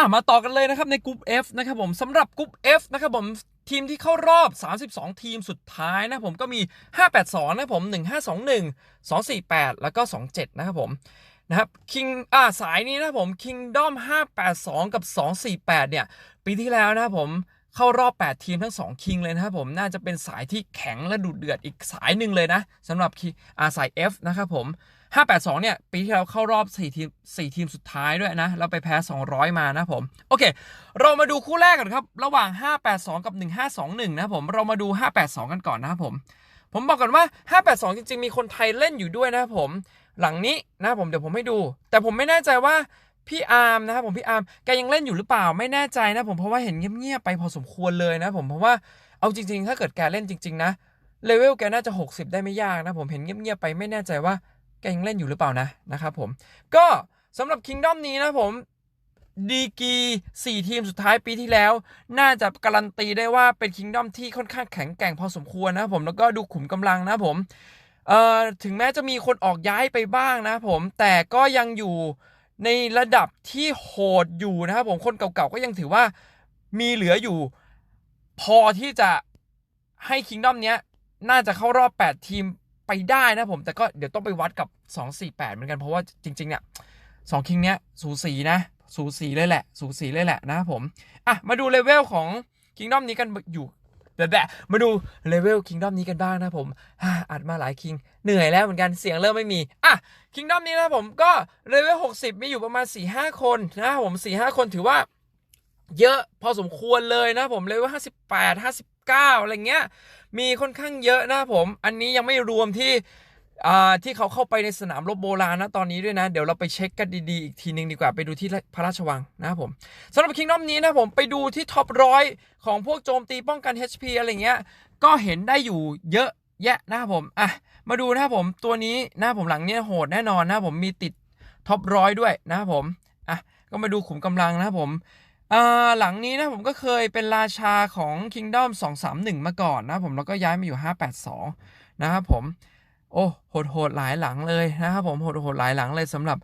อะมาต่อกันเลยนะครับในกลุ่ม F นะครับผมสำหรับกลุ่ม F นะครับผมทีมที่เข้ารอบ 32 ทีมสุดท้ายนะผมก็มี 582 นะผม 1521 248 แล้วก็ 27 นะครับผมนะครับคิงอ่าสายนี้นะครับผม Kingdom 582 กับ 248 เนี่ย ปีที่แล้วนะครับผมเข้ารอบ 8 ทีมทั้ง 2 คิงเลยนะครับผมน่าจะเป็นสายที่แข็งและดุเดือดอีกสายหนึ่งเลยนะสำหรับอาสาย F นะครับผม 582 เนี่ย ปีที่แล้วเข้ารอบ 4 ทีม 4 ทีมสุดท้ายด้วยนะแล้วไปแพ้ 200 มานะผม โอเค เรามาดูคู่แรกกันครับ ระหว่าง 582 กับ 1521 นะผม เรามาดู 582 กันก่อนนะครับผม ผมบอกก่อนว่า 582 จริง ๆ มีคนไทยเล่นอยู่ด้วยนะผม หลังนี้นะผม เดี๋ยวผมให้ดู แต่ผมไม่แน่ใจว่าพี่อาร์มนะครับผมพี่อาร์มแกยังเล่นอยู่หรือเปล่าไม่แน่ใจนะผมเพราะว่าเห็นเงียบๆไปพอสมควรเลยนะผมเพราะว่าเอาจริง ๆ ถ้าเกิดแกเล่นจริง ๆ นะเลเวลแกน่าจะ 60 ได้ไม่ยากนะผมเห็นเงียบๆไปไม่แน่ใจว่า แกยังเล่นอยู่หรือเปล่านะนะครับผม ก็สำหรับ Kingdom นี้นะผมดีกี4ทีมสุดท้ายปีที่แล้ว น่าจะการันตีได้ว่าเป็น Kingdom ที่ค่อนข้างแข็งแกร่งพอสมควรนะผมแล้วก็ดูขุมกำลังนะผมเอ่อถึงแม้จะมีคนออกย้ายไปบ้างนะผมแต่ก็ยังอยู่ในระดับที่โหดอยู่นะครับผมคนเก่าๆก็ยังถือว่ามีเหลืออยู่ พอที่จะให้ Kingdom เนี้ยน่าจะเข้ารอบ 8 ทีม ไปได้นะผม แต่ก็เดี๋ยวต้องไปวัดกับ 248 เหมือนกันเพราะว่าจริง ๆ เนี่ยสองคิงเนี้ยสูสีนะ สูสีเลยแหละ สูสีเลยแหละนะผม อะ มาดูเลเวลของ Kingdom นี้กันอยู่แบบแบบมาดูเลเวล Kingdom นี้กันบ้างนะผมอัดมาหลายคิง เหนื่อยแล้วเหมือนกันเสียงเริ่มไม่มี อะ Kingdom นี้นะผมก็เลเวล60 มีอยู่ประมาณ 4-5 คนนะผม 4-5 คนถือว่าเยอะพอสมควรเลยนะผมเลเวล58 59 อะไรเงี้ย มีค่อนข้างเยอะนะผม อันนี้ยังไม่รวมที่ที่เขาเข้าไปในสนามรบโบราณนะตอนนี้ด้วยนะ เดี๋ยวเราไปเช็คกันดีๆ อีกทีนึงดีกว่าไปดูที่พระราชวังนะครับผมสำหรับคิงดอมนี้นะผมไปดูที่ท็อปร้อยของพวกโจมตีป้องกัน HP อะไรเงี้ย ก็เห็นได้อยู่เยอะแยะนะครับผมอะมาดูนะครับผมตัวนี้นะผมหลังเนี้ยโหดแน่นอนนะผมมีติดท็อปร้อยด้วยนะครับผมอะก็มาดูขุมกำลังนะครับผม หลังนี้นะผมก็เคยเป็นราชาของ Kingdom 231 มาก่อนนะผมแล้วก็ย้ายมาอยู่ 582 นะครับผม โอ้โหดโหดหลายหลังเลยนะครับผมโหดโหดหลายหลังเลยสำหรับ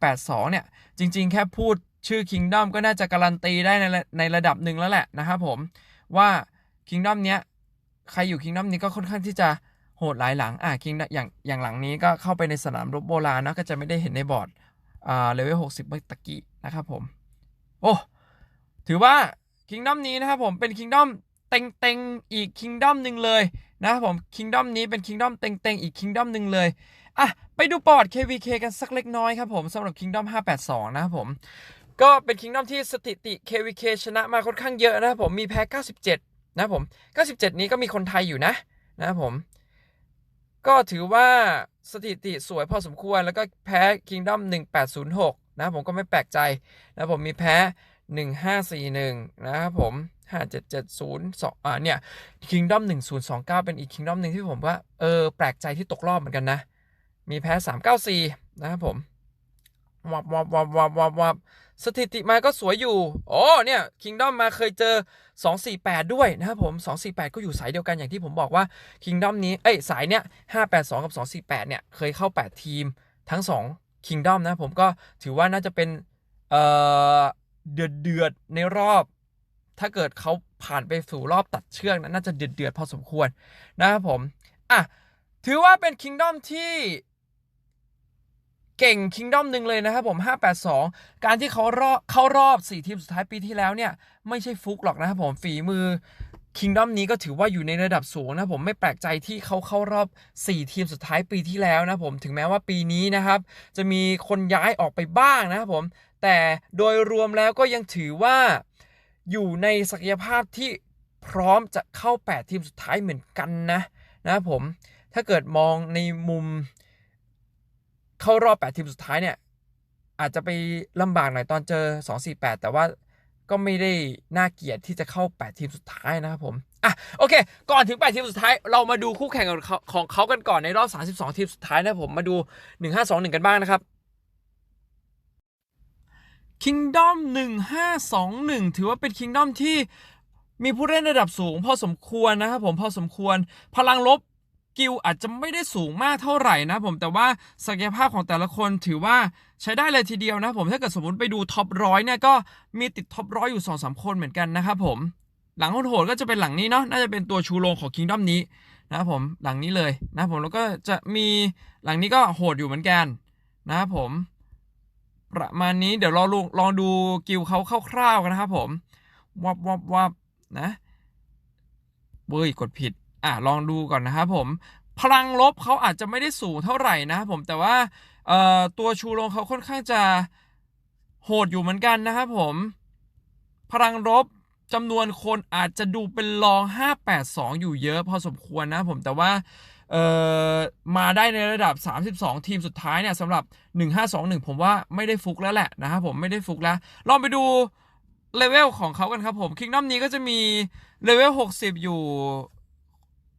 582 เนี่ย จริง ๆ แค่พูดชื่อ Kingdom ก็น่าจะการันตีได้ในในระดับหนึ่งแล้วแหละนะครับผมว่า Kingdom เนี้ยใครอยู่ Kingdom นี้ก็ค่อนข้างที่จะโหดหลายหลังอะ Kingdom อย่างอย่างหลังนี้ก็เข้าไปในสนามรบโบราณนะก็จะไม่ได้เห็นในบอร์ดอ่าเลเวล60 เมื่อตะกี้นะครับผม โอ้ ถือว่า Kingdom นี้นะครับผมเป็น Kingdom เต็งเต็งอีก Kingdom หนึ่งเลยนะครับผม Kingdom นี้เป็น Kingdom เต็งเต็งอีก Kingdom หนึ่งเลยอะไปดูปอด KVK กันสักเล็กน้อยครับผมสำหรับ Kingdom 582 นะครับผมก็เป็น Kingdom ที่สถิติ KVK ชนะมาค่อนข้างเยอะนะครับผมมีแพ้ 97 นะครับผม 97 นี้ก็มีคนไทยอยู่นะนะครับผมก็ถือว่าสถิติสวยพอสมควรแล้วก็แพ้ Kingdom 1806 นะผมก็ไม่แปลกใจนะผมมีแพ้ 1541 นะครับผม 5770อ่าเนี่ย Kingdom 1029 เป็นอีก Kingdom หนึ่งที่ผมว่า เออ แปลกใจที่ตกรอบเหมือนกันนะ มีแพ้ 394 นะครับผมวับวับวับวับวับวับสถิติมาก็สวยอยู่โอ้เนี่ย Kingdom มาเคยเจอ 248 ด้วยนะครับผม 248 ก็อยู่สายเดียวกันอย่างที่ผมบอกว่า Kingdom นี้ เอ้ย สายเนี้ย 582 กับ 248 เนี่ย เคยเข้า 8 ทีมทั้ง 2 Kingdom นะผมก็ถือว่าน่าจะเป็น เอ่อ เดือดเดือดในรอบ ถ้าเกิดเขาผ่านไปสู่รอบตัดเชือกนะน่าจะเดือดเดือดพอสมควรนะครับผมอะถือว่าเป็น Kingdom ที่เก่ง Kingdom หนึ่งเลยนะครับผม 582 การที่เขารอบเข้ารอบ 4 ทีมสุดท้ายปีที่แล้วเนี่ย ไม่ใช่ฟุกหรอกนะครับผมฝีมือ Kingdom นี้ก็ถือว่าอยู่ในระดับสูงนะผมไม่แปลกใจที่เขาเข้ารอบ 4 ทีมสุดท้ายปีที่แล้วนะผมถึงแม้ว่าปีนี้นะครับ จะมีคนย้ายออกไปบ้างนะครับผมแต่โดยรวมแล้วก็ยังถือว่าอยู่ในศักยภาพที่พร้อมจะเข้า 8 ทีมสุดท้ายเหมือนกันนะนะผม ถ้าเกิดมองในมุมเข้ารอบ 8 ทีมสุดท้ายเนี่ย อาจจะไปลำบากหน่อยตอนเจอ 248 แต่ว่าก็ไม่ได้น่าเกลียดที่จะเข้า 8 ทีมสุดท้ายนะครับผม อะ โอเค ก่อนถึง 8 ทีมสุดท้าย เรามาดูคู่แข่งของเขาของเขากันก่อนในรอบ 32 ทีมสุดท้ายนะผม มาดู 1521 กันบ้างนะครับ Kingdom 1521 ถือว่าเป็น Kingdom ที่มีผู้เล่นระดับสูง พอสมควรนะครับผมพอสมควรพลังลบกิลอาจจะไม่ได้สูงมากเท่าไหร่นะผมแต่ว่าศักยภาพของแต่ละคนถือว่าใช้ได้เลยทีเดียวนะผมถ้าเกิดสมมติไปดูท็อปร้อยเนี่ยก็มีติดท็อปร้อยอยู่2อสคนเหมือนกันนะครับผม หลังโหดก็จะเป็นหลังนี้เนาะน่าจะเป็นตัวชูโรงของคิงด o มนี้นะครับผมหลังนี้เลยนะผมแล้วก็จะมีหลังนี้ก็โหดอยู่เหมือนกันนะครับผม ประมาณนี้เดี๋ยวเราลองลองดูกิลเขาคร่าวๆกันนะครับผมวับวับวับนะเว้ยกดผิด อะลองดูก่อนนะครับผม พลังลบเขาอาจจะไม่ได้สูงเท่าไหร่นะครับผมแต่ว่าตัวชูโรงเขาค่อนข้างจะโหดอยู่เหมือนกันนะครับผม พลังลบจำนวนคนอาจจะดูเป็นรอง 582 อยู่เยอะพอสมควรนะผมแต่ว่า มาได้ในระดับ 32 ทีมสุดท้ายเนี่ยสำหรับ 1521 ผมว่าไม่ได้ฟุกแล้วแหละนะครับผมไม่ได้ฟุกแล้ว ลองไปดูเลเวลของเขากันครับผมคิงด o มนี้ก็จะมีเลเวล 60 อยู่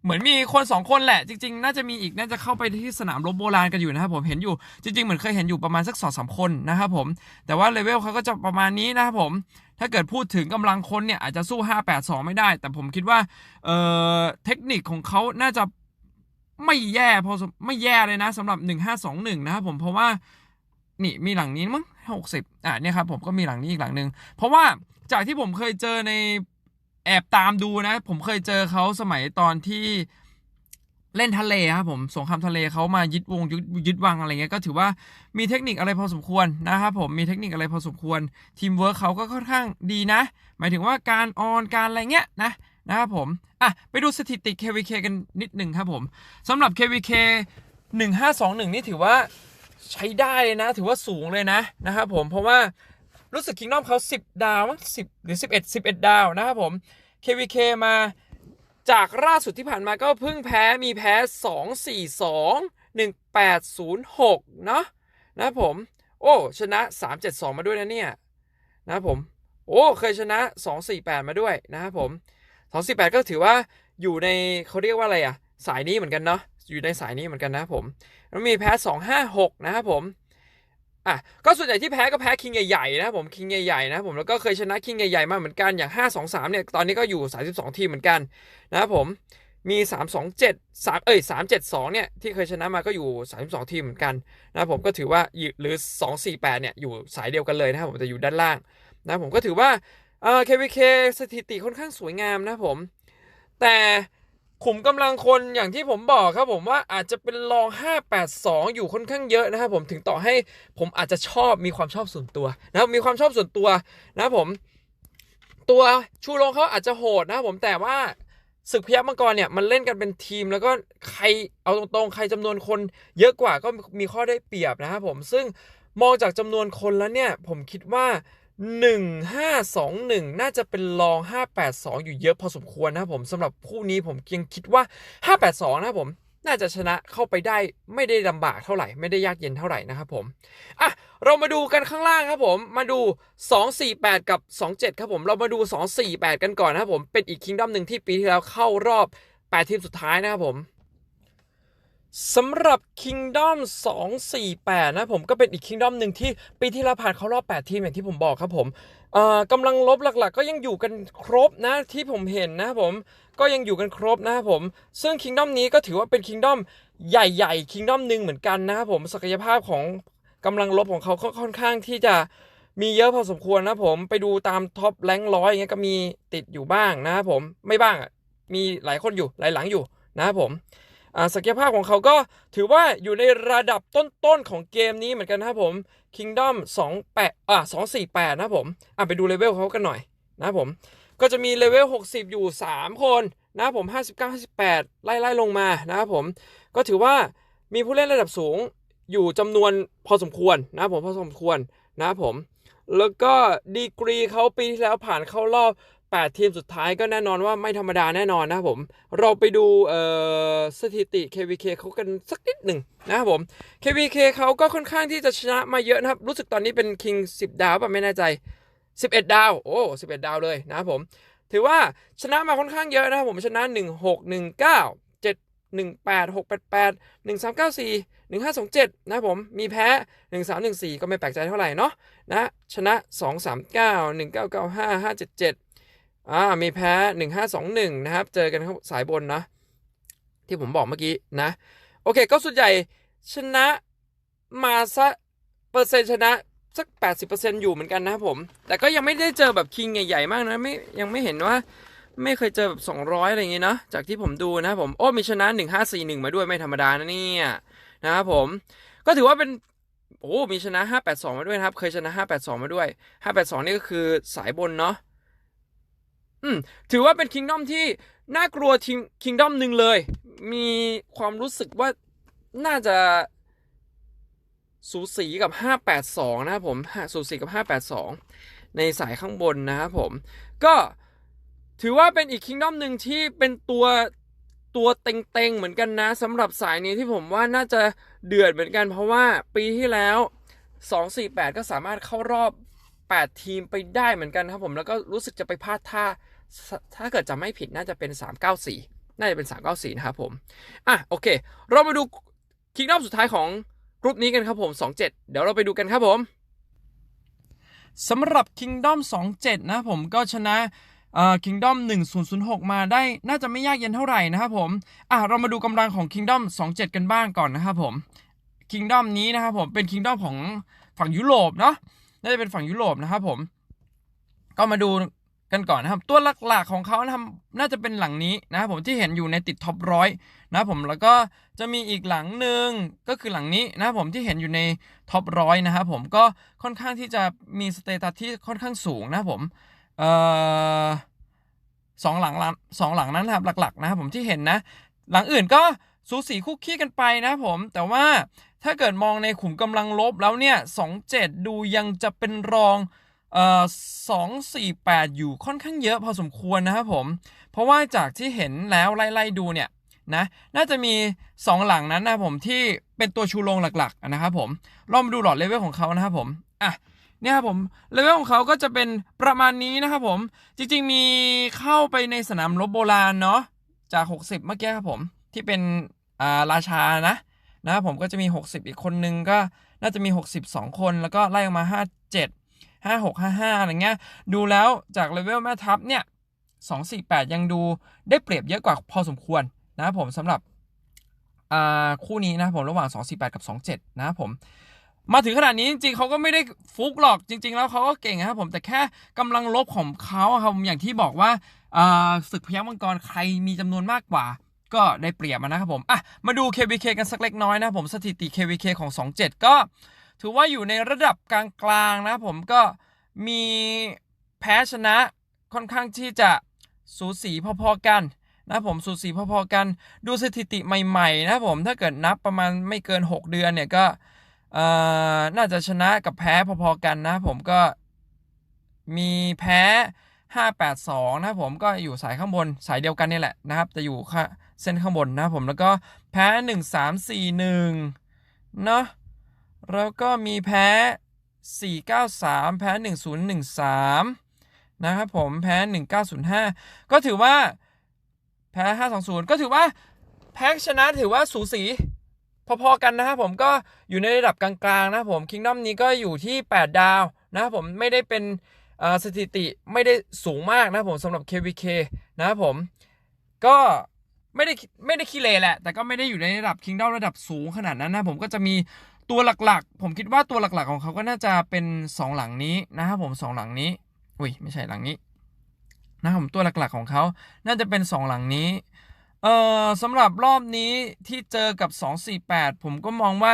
เหมือนมีคนสองคนแหละ จริง ๆ น่าจะมีอีกน่าจะเข้าไปที่สนามรบโบราณกันอยู่นะครับผมเห็นอยู่จริง ๆ เหมือนเคยเห็นอยู่ประมาณสักสองสามคนนะครับผม แต่ว่าเลเวลเขาก็จะประมาณนี้นะครับผม ถ้าเกิดพูดถึงกำลังคนเนี่ยอาจจะสู้ 582 ไม่ได้ แต่ผมคิดว่าเออเทคนิคของเขาน่าจะ ไม่แย่พอสมไม่แย่เลยนะสำหรับ 1521 นะครับผมเพราะว่านี่มีหลังนี้มั้ง60อะเนี่ยครับผมก็มีหลังนี้อีกหลังหนึ่งเพราะว่าจากที่ผมเคยเจอในแอบตามดูนะ ผมเคยเจอเขาสมัยตอนที่เล่นทะเลครับผมสงครามทะเลเขามายึดวงยึดยึดวังอะไรเงี้ยก็ถือว่ามีเทคนิคอะไรพอสมควรนะครับผมมีเทคนิคอะไรพอสมควรทีมเวิร์คเขาก็ค่อนข้างดีนะ หมายถึงว่าการออนการอะไรเงี้ยนะ นะครับผม อะ ไปดูสถิติ KVK กันนิดหนึ่งครับผมสำหรับ KVK 1521 นี่ถือว่าใช้ได้เลยนะ ถือว่าสูงเลยนะนะครับผมเพราะว่ารู้สึกคิงดอมเขา 10 ดาวมั้ง10 หรือ 11 11 ดาวนะครับผม KVK มาจากล่าสุดที่ผ่านมาก็เพิ่งแพ้มีแพ้ 2 4 2 1 8 0 6 เนาะนะครับผม โอ้ ชนะ 3 7 2 มาด้วยนะเนี่ย นะครับผม โอ้ เคยชนะ 2 4 8 มาด้วยนะครับผม 2 4 8ก็ถือว่าอยู่ในเขาเรียกว่าอะไรอะสายนี้เหมือนกันเนาะอยู่ในสายนี้เหมือนกันนะผมแล้วมีแพ้ 2 5 6 นะครับผมอะก็ส่วนใหญ่ที่แพ้ก็แพ้คิงใหญ่ๆนะผมคิงใหญ่ๆนะผมแล้วก็เคยชนะคิงใหญ่ๆมาเหมือนกันอย่าง 5 2 3 เนี่ยตอนนี้ก็อยู่ 32 ทีมเหมือนกันนะครับผมมี 3 2 7 3เอ้ย3 7 2 เนี่ยที่เคยชนะมาก็อยู่ 32 ทีมเหมือนกันนะครับผมก็ถือว่าอยู่หรือ 2 4 8 เนี่ยอยู่สายเดียวกันเลยนะครับผมแต่อยู่ด้านล่างนะครับผมก็ถือว่า เอ่อ KVK สถิติค่อนข้างสวยงามนะผม แต่ขุมกำลังคนอย่างที่ผมบอกครับผมว่าอาจจะเป็นรอง 582 อยู่ค่อนข้างเยอะนะครับผมถึงต่อให้ผมอาจจะชอบมีความชอบส่วนตัวนะครับมีความชอบส่วนตัวนะครับผม ตัวชูโรงเขาอาจจะโหดนะครับผมแต่ว่าศึกพยัคฆ์มังกรเนี่ยมันเล่นกันเป็นทีม แล้วก็ใครเอาตรงๆ ใครจำนวนคนเยอะกว่าก็มีข้อได้เปรียบนะครับผมซึ่งมองจากจำนวนคนแล้วเนี่ยผมคิดว่า 1521 น่าจะเป็นรอง 582 อยู่เยอะพอสมควรนะครับผมสำหรับคู่นี้ผมยังคิดว่า 582 นะครับผมน่าจะชนะเข้าไปได้ไม่ได้ลำบากเท่าไหร่ ไม่ได้ยากเย็นเท่าไหร่นะครับผมอะเรามาดูกันข้างล่างครับผมมาดู 248 กับ 27 ครับผมเรามาดู 248 กันก่อนนะครับผมเป็นอีกคิงดอมหนึ่งที่ปีที่แล้วเข้ารอบ 8 ทีมสุดท้ายนะครับผม สำหรับ Kingdom 248 นะผมก็เป็นอีก Kingdom หนึ่งที่ปีที่แล้วผ่านเข้ารอบ 8 ทีมอย่างที่ผมบอกครับผมกำลังลบหลักๆ ก็ยังอยู่กันครบนะที่ผมเห็นนะผมก็ยังอยู่กันครบนะครับผม ซึ่ง Kingdom นี้ก็ถือว่าเป็น Kingdom ใหญ่ๆ Kingdom หนึ่งเหมือนกันนะครับผมศักยภาพของกำลังลบของเขาก็ค่อนข้างที่จะมีเยอะพอสมควรนะผมไปดูตามท็อปแรงร้อยอย่างเงี้ยก็มีติดอยู่บ้างนะครับผมไม่บ้างมีหลายคนอยู่หลายหลังอยู่นะครับผม ศักยภาพของเขาก็ถือว่าอยู่ในระดับต้นๆของเกมนี้เหมือนกันนะครับผม Kingdom 28อ่า248 นะครับผม อะไปดูเลเวลเขากันหน่อยนะครับผม ก็จะมีเลเวล 60 อยู่ 3 คนนะครับผม 59 58 ไล่ๆลงมานะครับผม ก็ถือว่ามีผู้เล่นระดับสูงอยู่จำนวนพอสมควรนะครับผมพอสมควรนะครับผม แล้วก็ดีกรีเขาปีที่แล้วผ่านเข้ารอบ 8 ทีมสุดท้ายก็แน่นอนว่าไม่ธรรมดาแน่นอนนะครับผม เราไปดูสถิติ KVK เขากันสักนิดหนึ่งนะครับผม KVK เขาก็ค่อนข้างที่จะชนะมาเยอะนะครับ รู้สึกตอนนี้เป็น King 10 ดาวป่ะไม่แน่ใจ 11 ดาว โอ้11 ดาวเลยนะครับผม ถือว่าชนะมาค่อนข้างเยอะนะครับผมชนะ 1 6 1 9 7 1 8 6 8 8 1 3 9 4 1 5 2 7 นะครับผม มีแพ้ 1 3 1 4 ก็ไม่แปลกใจเท่าไหร่เนาะนะชนะ 2 3 9 1 9 9 5 5 7 7 อ่ามีแพ้ 1 5 2 1 นะครับ เจอกันสายบนนะ ที่ผมบอกเมื่อกี้นะ โอเค ก็ส่วนใหญ่ชนะมาซะเปอร์เซ็นต์ชนะสัก 80%อยู่เหมือนกันนะครับผม แต่ก็ยังไม่ได้เจอแบบคิงใหญ่ ๆ มากนะ ไม่ยังไม่เห็นว่าไม่เคยเจอแบบ 200 อะไรอย่างงี้เนาะจากที่ผมดูนะผม โอ้ มีชนะ 1541 มาด้วยไม่ธรรมดานะเนี่ยนะครับผม ก็ถือว่าเป็น โอ้ มีชนะ 582 มาด้วยนะครับ เคยชนะ 582 มาด้วย 582 นี่ก็คือสายบนเนาะ อืมถือว่าเป็นคิงดอมที่น่ากลัวทีมคิงดอมหนึ่งเลย มีความรู้สึกว่าน่าจะ สูสีกับ 582 นะครับผมสูสีกับ 582 ในสายข้างบนนะครับผม ก็ถือว่าเป็นอีกคิงดอมหนึ่งที่เป็นตัวตัวเต็งๆ เหมือนกันนะสำหรับสายนี้ที่ผมว่าน่าจะเดือดเหมือนกัน เพราะว่าปีที่แล้ว 248 ก็สามารถเข้ารอบ 8 ทีมไปได้เหมือนกันครับผมแล้วก็รู้สึกจะไปพลาดท่า ถ้าเกิดจำไม่ผิดน่าจะเป็น 394 น่าจะเป็น 394 นะครับผม อะโอเค เรามาดูคิงดอมสุดท้ายของกรุ๊ปนี้กันครับผม 27 เดี๋ยวเราไปดูกันครับผมสำหรับ Kingdom 27 นะผมก็ชนะเอ่อ Kingdom 1006 มาได้น่าจะไม่ยากเย็นเท่าไหร่นะครับผม อะเรามาดูกำลังของ Kingdom 27 กันบ้างก่อนนะครับผม Kingdom นี้นะครับผมเป็น Kingdom ของฝั่งยุโรปเนาะ น่าจะเป็นฝั่งยุโรปนะครับผม ก็มาดูกันก่อนนะครับ ตัวหลักๆของเขานะครับน่าจะเป็นหลังนี้นะครับผมที่เห็นอยู่ในติดท็อปร้อยนะครับผมแล้วก็จะมีอีกหลังหนึ่งก็คือหลังนี้นะครับผมที่เห็นอยู่ในท็อปร้อยนะครับผมก็ค่อนข้างที่จะมีสเตตัสที่ค่อนข้างสูงนะครับผมเอ่อสองหลังสองหลังนั้นนะครับหลักๆนะครับผมที่เห็นนะ หลังอื่นก็สูสีคุกคีกันไปนะครับผมแต่ว่า ถ้าเกิดมองในขุมกำลังลบแล้วเนี่ยสองเจ็ดดูยังจะเป็นรองเอ่อสองสี่แปดอยู่ค่อนข้างเยอะพอสมควรนะครับผม เพราะว่าจากที่เห็นแล้วไล่ๆดูเนี่ยนะน่าจะมี 2 หลังนั้นนะผมที่เป็นตัวชูโรงหลักๆนะครับผมลองมาดูหลอดเลเวลของเขานะครับผมอะเนี่ยครับผมเลเวลของเขาก็จะเป็นประมาณนี้นะครับผม จริงๆมีเข้าไปในสนามรบโบราณเนาะจาก 60 เมื่อกี้ครับผม ที่เป็นอ่าราชานะ นะครับผมก็จะมี 60 อีกคนนึงก็น่าจะมี 62 คนแล้วก็ไล่ออกมา 57 56 55อะไรเงี้ยดูแล้วจากเลเวลแม่ทัพเนี่ย248 ยังดูได้เปรียบเยอะกว่าพอสมควรนะครับผมสำหรับคู่นี้นะผมระหว่าง 248 กับ 27 นะครับผมมาถึงขนาดนี้จริงๆเขาก็ไม่ได้ฟุกหรอกจริง ๆ แล้วเขาก็เก่งนะครับผมแต่แค่กำลังลบของเขาครับอย่างที่บอกว่าศึกพยัคฆ์มังกรใครมีจำนวนมากกว่า ก็ได้เปรียบนะครับผมอะมาดู KVK กันสักเล็กน้อยนะผมสถิติ KVK ของ 27 ก็ ถือว่าอยู่ในระดับกลางๆนะผมก็มีแพ้ชนะค่อนข้างที่จะสูสีพอๆกันนะผมสูสีพอๆกันดูสถิติใหม่ๆนะผมถ้าเกิดนับประมาณไม่เกิน 6 เดือนเนี่ยก็น่าจะชนะกับแพ้พอๆกันนะผมก็มีแพ้ 582 นะผมก็อยู่สายข้างบนสายเดียวกันนี่แหละนะครับ จะอยู่ เส้นข้างบนนะผมแล้วก็แพ้1341เนาะแล้วก็มีแพ้ 493 แพ้ 1013 นะครับผมแพ้ 1905 ก็ถือว่าแพ้ 520 ก็ถือว่าแพ้ชนะถือว่าสูสี พอๆกันนะครับผมก็อยู่ในระดับกลางๆนะผมคิงดอมนี้ก็อยู่ที่ 8 ดาวนะครับผมไม่ได้เป็นสถิติไม่ได้สูงมากนะผมสำหรับ KVK นะครับผมก็ ไม่ได้ไม่ได้ขี้เลแหละ แต่ก็ไม่ได้อยู่ในระดับคิงดอมระดับสูงขนาดนั้นนะ ผมก็จะมีตัวหลักๆ ผมคิดว่าตัวหลักๆของเขาก็น่าจะเป็น 2 หลังนี้นะครับผม2หลังนี้อุ้ยไม่ใช่หลังนี้นะครับผมตัวหลักๆของเขาน่าจะเป็น 2 หลังนี้เอ่อสำหรับรอบนี้ที่เจอกับ 248 ผมก็มองว่า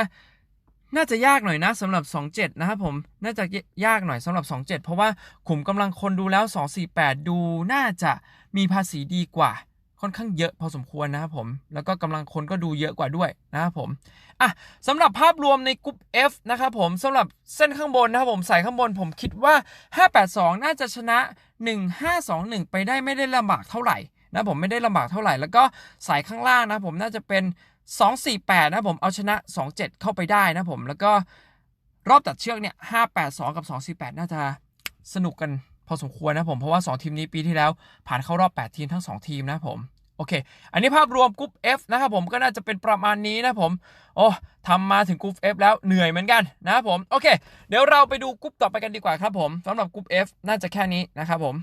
น่าจะยากหน่อยนะสำหรับ 27 นะครับผมน่าจะยากหน่อยสำหรับ 27 เพราะว่าขุมกำลังคนดูแล้ว 248 ดูน่าจะมีภาษีดีกว่า ค่อนข้างเยอะพอสมควรนะครับผม แล้วก็กำลังคนก็ดูเยอะกว่าด้วยนะครับผมอะสำหรับภาพรวมในกลุ่ม F นะครับผมสำหรับเส้นข้างบนนะครับผมสายข้างบนผมคิดว่า 582 น่าจะชนะ 1521 ไปได้ไม่ได้ลำบากเท่าไหร่นะผมไม่ได้ลำบากเท่าไหร่ แล้วก็สายข้างล่างนะผมน่าจะเป็น 248 นะผมเอาชนะ 27 เข้าไปได้นะผมแล้วก็รอบตัดเชือกเนี่ย582 กับ 248 น่าจะสนุกกันพอสมควรนะผม เพราะว่า 2 ทีมนี้ปีที่แล้วผ่านเข้ารอบ 8 ทีมทั้ง 2 ทีมนะผม อเค อันนี้ภาพรวมกรุ๊ป F นะครับผมก็น่าจะเป็นประมาณนี้นะผม โอ้ทำมาถึงกรุ๊ป F แล้วเหนื่อยเหมือนกันนะครับผม โอเค เดี๋ยวเราไปดูกรุ๊ปต่อไปกันดีกว่าครับผมสำหรับกรุ๊ป F น่าจะแค่นี้นะครับผม